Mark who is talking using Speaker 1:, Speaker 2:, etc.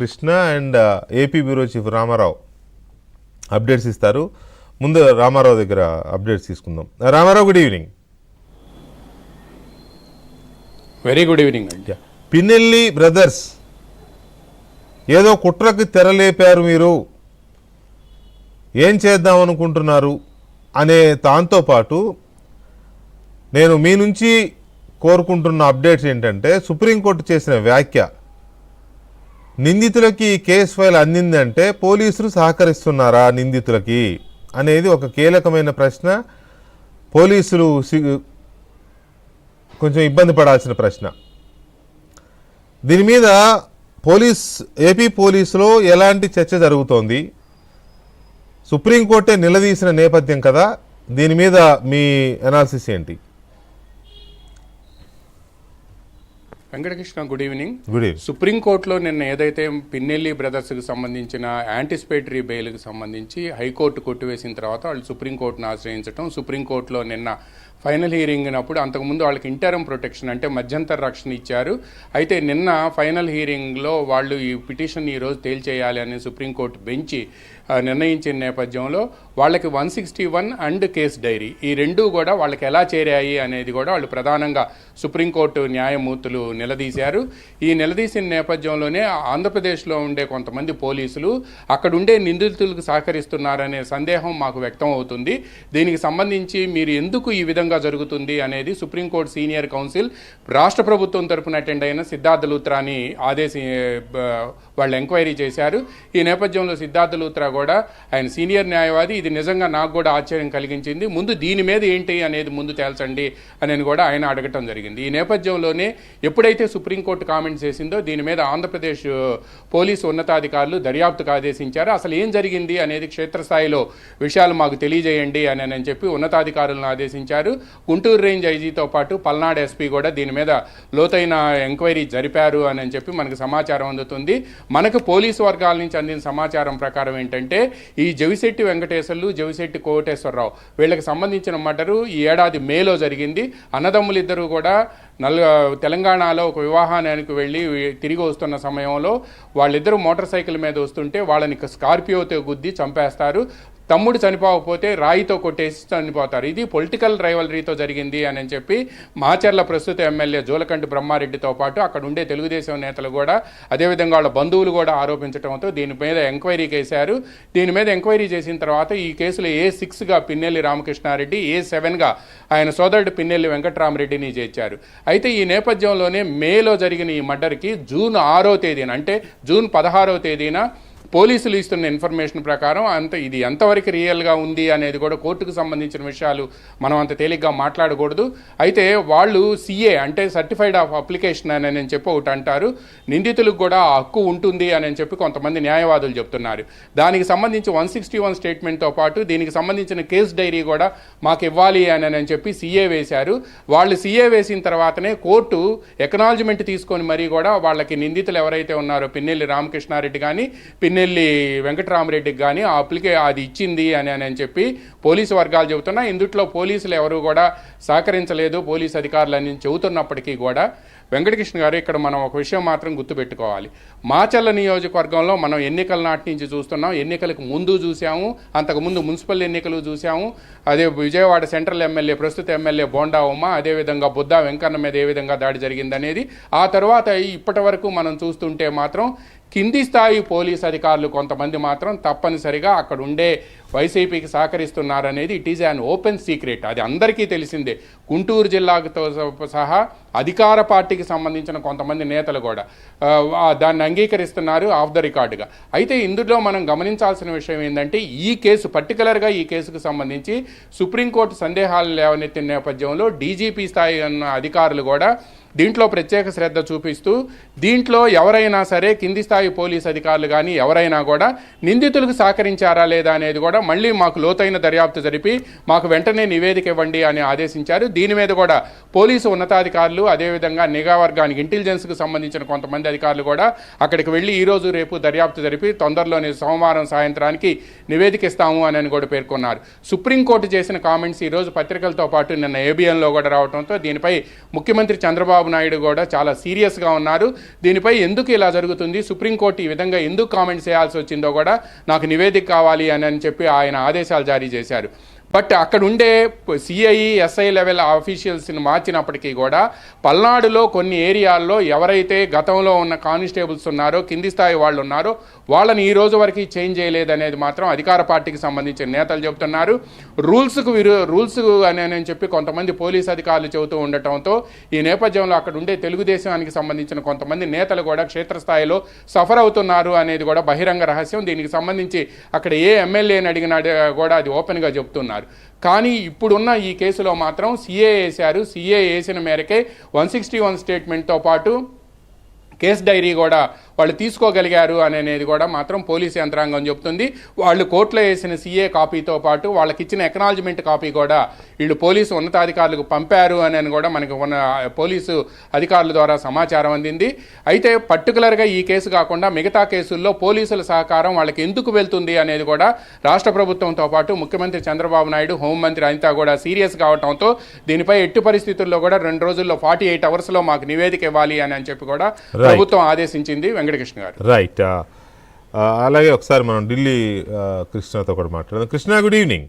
Speaker 1: Krishna and AP bureau chief Ramarao updates ఇస్తారు. ముందు రామారావు దగ్గర అప్డేట్స్ తీసుకుందాం. Ramarao good evening
Speaker 2: very good evening అండి.
Speaker 1: పిన్నెల్లి బ్రదర్స్ ఏదో కుట్రకు తెరలేపారు మీరు. ఏం చేద్దాం అనుకుంటున్నారు? అనే దాంతో పాటు నేను మీ నుంచి కోరుకుంటున్న అప్డేట్స్ ఏంటంటే సుప్రీంకోర్టు చేసిన వ్యాఖ్య నిందితులకి కేసు ఫైల్ అందిందంటే పోలీసులు సహకరిస్తున్నారా నిందితులకి అనేది ఒక కీలకమైన ప్రశ్న. పోలీసులు కొంచెం ఇబ్బంది పడాల్సిన ప్రశ్న. దీని మీద పోలీస్ ఏపీ పోలీసులో ఎలాంటి చర్చ జరుగుతోంది? సుప్రీంకోర్టే నిలదీసిన నేపథ్యం కదా. దీని మీద మీ అనాలిసిస్ ఏంటి?
Speaker 2: Venkatakrishna good evening
Speaker 1: good evening
Speaker 2: సుప్రీంకోర్టులో నిన్న ఏదైతే పిన్నెల్లి బ్రదర్స్కి సంబంధించిన యాంటిసిపేటరీ బెయిల్కి సంబంధించి హైకోర్టు కొట్టివేసిన తర్వాత వాళ్ళు సుప్రీంకోర్టును ఆశ్రయించడం సుప్రీంకోర్టులో నిన్న ఫైనల్ హీరింగ్ అప్పుడు అంతకుముందు వాళ్ళకి ఇంటరం ప్రొటెక్షన్ అంటే మధ్యంతర రక్షణ ఇచ్చారు. అయితే నిన్న ఫైనల్ హీరింగ్లో వాళ్ళు ఈ పిటిషన్ ఈ రోజు తేల్చేయాలి అని సుప్రీంకోర్టు బెంచి నిర్ణయించిన నేపథ్యంలో వాళ్ళకి one sixty one and case diary. ఈ రెండూ కూడా వాళ్ళకి ఎలా చేరాయి అనేది కూడా వాళ్ళు ప్రధానంగా సుప్రీంకోర్టు న్యాయమూర్తులు నిలదీశారు. ఈ నిలదీసిన నేపథ్యంలోనే ఆంధ్రప్రదేశ్లో ఉండే కొంతమంది పోలీసులు అక్కడుండే నిందితులకు సహకరిస్తున్నారనే సందేహం మాకు వ్యక్తం అవుతుంది. దీనికి సంబంధించి మీరు ఎందుకు ఈ విధంగా జరుగుతుంది అనేది సుప్రీంకోర్టు సీనియర్ కౌన్సిల్ రాష్ట్ర ప్రభుత్వం తరపున అటెండ్ అయిన సిద్ధార్థ లూత్రాని ఆదేశి వాళ్ళు ఎంక్వైరీ చేశారు. ఈ నేపథ్యంలో సిద్ధార్థ లూత్రా కూడా ఆయన సీనియర్ న్యాయవాది. ఇది నిజంగా నాకు కూడా ఆశ్చర్యం కలిగించింది. ముందు దీని మీద ఏంటి అనేది ముందు తేల్చండి అని కూడా ఆయన అడగటం జరిగింది. ఈ నేపథ్యంలోనే ఎప్పుడైతే సుప్రీంకోర్టు కామెంట్స్ చేసిందో దీని మీద ఆంధ్రప్రదేశ్ పోలీసు ఉన్నతాధికారులు దర్యాప్తుకు ఆదేశించారు. అసలు ఏం జరిగింది అనేది క్షేత్రస్థాయిలో విషయాలు మాకు తెలియజేయండి అని అని చెప్పి ఉన్నతాధికారులను ఆదేశించారు. గుంటూరు రేంజ్ ఐజీతో పాటు పల్నాడు ఎస్పీ కూడా దీని మీద లోతైన ఎంక్వైరీ జరిపారు అని అని చెప్పి మనకు సమాచారం అందుతుంది. మనకు పోలీసు వర్గాల నుంచి అందిన సమాచారం ప్రకారం ఏంటంటే ఈ జవిశెట్టి వెంకటేశ్వర్లు జవిశెట్టి కోటేశ్వరరావు వీళ్ళకి సంబంధించిన మటరు ఈ ఏడాది మేలో జరిగింది. అన్నదమ్ములు ఇద్దరు కూడా నల్ తెలంగాణలో ఒక వివాహానికి వెళ్ళి తిరిగి వస్తున్న సమయంలో వాళ్ళిద్దరూ మోటార్ సైకిల్ మీద వస్తుంటే వాళ్ళని స్కార్పియోతో గుద్ది చంపేస్తారు. తమ్ముడు చనిపోకపోతే రాయితో కొట్టేసి చనిపోతారు. ఇది పొలిటికల్ రైవలరీతో జరిగింది అని చెప్పి మాచర్ల ప్రస్తుత ఎమ్మెల్యే జోలకంటి బ్రహ్మారెడ్డితో పాటు అక్కడ ఉండే తెలుగుదేశం నేతలు కూడా అదేవిధంగా వాళ్ళ బంధువులు కూడా ఆరోపించడంతో దీని మీద ఎంక్వైరీ చేశారు. దీని మీద ఎంక్వైరీ చేసిన తర్వాత ఈ కేసులో ఏ సిక్స్గా పిన్నెల్లి రామకృష్ణారెడ్డి ఏ సెవెన్గా ఆయన సోదరుడు పిన్నెల్లి వెంకటరామరెడ్డిని చేర్చారు. అయితే ఈ నేపథ్యంలోనే మేలో జరిగిన ఈ మర్డర్కి జూన్ ఆరో తేదీన అంటే జూన్ పదహారో తేదీన పోలీసులు ఇస్తున్న ఇన్ఫర్మేషన్ ప్రకారం అంత ఇది ఎంతవరకు రియల్గా ఉంది అనేది కూడా కోర్టుకు సంబంధించిన విషయాలు మనం అంత తేలిగ్గా మాట్లాడకూడదు. అయితే వాళ్ళు సిఏ అంటే సర్టిఫైడ్ ఆఫ్ అప్లికేషన్ అని నేను చెప్పి ఒకటి అంటారు. నిందితులకు కూడా ఆ హక్కు ఉంటుంది అని చెప్పి కొంతమంది న్యాయవాదులు చెప్తున్నారు. దానికి సంబంధించి వన్ సిక్స్టీ వన్ స్టేట్మెంట్తో పాటు దీనికి సంబంధించిన కేసు డైరీ కూడా మాకు ఇవ్వాలి అని అని చెప్పి సీఏ వేశారు. వాళ్ళు సీఏ వేసిన తర్వాతనే కోర్టు ఎకనాలజ్మెంట్ తీసుకొని మరీ కూడా వాళ్ళకి నిందితులు ఎవరైతే ఉన్నారో పిన్నెల్లి రామకృష్ణారెడ్డి కానీ పిన్నెల్లి వెంకటరామరెడ్డికి కానీ ఆ అప్లికే అది ఇచ్చింది అని అని చెప్పి పోలీసు వర్గాలు చెబుతున్నా. ఇందుట్లో పోలీసులు ఎవరు కూడా సహకరించలేదు. పోలీసు అధికారులని చెబుతున్నప్పటికీ కూడా వెంకటకృష్ణ గారు ఇక్కడ మనం ఒక విషయం మాత్రం గుర్తుపెట్టుకోవాలి. మాచల్ల నియోజకవర్గంలో మనం ఎన్నికల నాటి నుంచి చూస్తున్నాం. ఎన్నికలకు ముందు చూసాము అంతకుముందు మున్సిపల్ ఎన్నికలు చూసాము అదే విజయవాడ సెంట్రల్ ఎమ్మెల్యే ప్రస్తుత ఎమ్మెల్యే బోండా ఉమ్మ అదేవిధంగా బుద్ధా వెంకన్న మీద ఏ విధంగా దాడి జరిగిందనేది. ఆ తర్వాత ఇప్పటి వరకు మనం చూస్తుంటే మాత్రం కింది స్థాయి పోలీస్ అధికారులు కొంతమంది మాత్రం తప్పనిసరిగా అక్కడ ఉండే వైసీపీకి సహకరిస్తున్నారనేది it is an open secret అది అందరికీ తెలిసిందే. గుంటూరు జిల్లాతో సహా అధికార పార్టీకి సంబంధించిన కొంతమంది నేతలు కూడా దాన్ని అంగీకరిస్తున్నారు ఆఫ్ ద రికార్డుగా. అయితే ఇందులో మనం గమనించాల్సిన విషయం ఏంటంటే ఈ కేసు పర్టికులర్గా ఈ కేసుకు సంబంధించి సుప్రీంకోర్టు సందేహాలు లేవనెత్తిన నేపథ్యంలో డీజీపీ స్థాయి ఉన్న అధికారులు కూడా దీంట్లో ప్రత్యేక శ్రద్ధ చూపిస్తూ దీంట్లో ఎవరైనా సరే కింది స్థాయి పోలీస్ అధికారులు కానీ ఎవరైనా కూడా నిందితులకు సహకరించారా లేదా అనేది కూడా మళ్ళీ మాకు లోతైన దర్యాప్తు జరిపి మాకు వెంటనే నివేదిక ఇవ్వండి అని ఆదేశించారు. దీని మీద కూడా పోలీసు ఉన్నతాధికారులు అదేవిధంగా నిఘా వర్గానికి ఇంటెలిజెన్స్కి సంబంధించిన కొంతమంది అధికారులు కూడా అక్కడికి వెళ్ళి ఈరోజు రేపు దర్యాప్తు జరిపి తొందరలోనే సోమవారం సాయంత్రానికి నివేదిక ఇస్తాము అని కూడా పేర్కొన్నారు. సుప్రీంకోర్టు చేసిన కామెంట్స్ ఈ రోజు పత్రికలతో పాటు నిన్న ఏబిఎన్లో కూడా రావడంతో దీనిపై ముఖ్యమంత్రి చంద్రబాబు చంద్రబాబు నాయుడు కూడా చాలా సీరియస్గా ఉన్నారు. దీనిపై ఎందుకు ఇలా జరుగుతుంది? సుప్రీంకోర్టు ఈ విధంగా ఎందుకు కామెంట్ చేయాల్సి వచ్చిందో కూడా నాకు నివేదిక కావాలి అని అని చెప్పి ఆయన ఆదేశాలు జారీ చేశారు. బట్ అక్కడ ఉండే సిఐ ఎస్ఐ లెవెల్ ఆఫీషియల్స్ని మార్చినప్పటికీ కూడా పల్నాడులో కొన్ని ఏరియాల్లో ఎవరైతే గతంలో ఉన్న కానిస్టేబుల్స్ ఉన్నారో కింది స్థాయి వాళ్ళు ఉన్నారో వాళ్ళని ఈ రోజు వరకు చేంజ్ చేయలేదనేది మాత్రం అధికార పార్టీకి సంబంధించిన నేతలు చెబుతున్నారు. రూల్స్కు విరు రూల్స్ అని అని చెప్పి కొంతమంది పోలీస్ అధికారులు చెబుతూ ఉండటంతో ఈ నేపథ్యంలో అక్కడ ఉండే తెలుగుదేశానికి సంబంధించిన కొంతమంది నేతలు కూడా క్షేత్రస్థాయిలో సఫర్ అవుతున్నారు అనేది కూడా బహిరంగ రహస్యం. దీనికి సంబంధించి అక్కడ ఏ ఎమ్మెల్యేని అడిగినా కూడా అది ఓపెన్గా చెబుతున్నారు. చెప్తున్నారు కానీ ఇప్పుడున్న ఈ కేసులో మాత్రం సీఏ వేశారు సీఏ వేసిన మేరకే వన్ సిక్స్టీ వన్ స్టేట్మెంట్తో పాటు కేస్ డైరీ కూడా వాళ్ళు తీసుకోగలిగారు అనేది కూడా మాత్రం పోలీసు యంత్రాంగం చెబుతుంది వాళ్ళు కోర్టులో వేసిన సీఏ కాపీతో పాటు వాళ్ళకి ఇచ్చిన ఎకనాలజ్మెంట్ కాపీ కూడా వీళ్ళు పోలీసు ఉన్నతాధికారులకు పంపారు అని కూడా మనకి ఉన్న పోలీసు అధికారుల ద్వారా సమాచారం అందింది. అయితే పర్టికులర్గా ఈ కేసు కాకుండా మిగతా కేసుల్లో పోలీసుల సహకారం వాళ్ళకి ఎందుకు వెళ్తుంది అనేది కూడా రాష్ట్ర ప్రభుత్వంతో పాటు ముఖ్యమంత్రి చంద్రబాబు నాయుడు హోంమంత్రి అనిత కూడా సీరియస్ కావడంతో దీనిపై ఎట్టి పరిస్థితుల్లో కూడా రెండు రోజుల్లో ఫార్టీ ఎయిట్ అవర్స్లో మాకు నివేదిక ఇవ్వాలి అని అని చెప్పి కూడా ప్రభుత్వం ఆదేశించింది వెంకటకృష్ణ గారు.
Speaker 1: రైట్ అలాగే ఒకసారి మనం ఢిల్లీ కృష్ణతో కూడా మాట్లాడదాం. Krishna good evening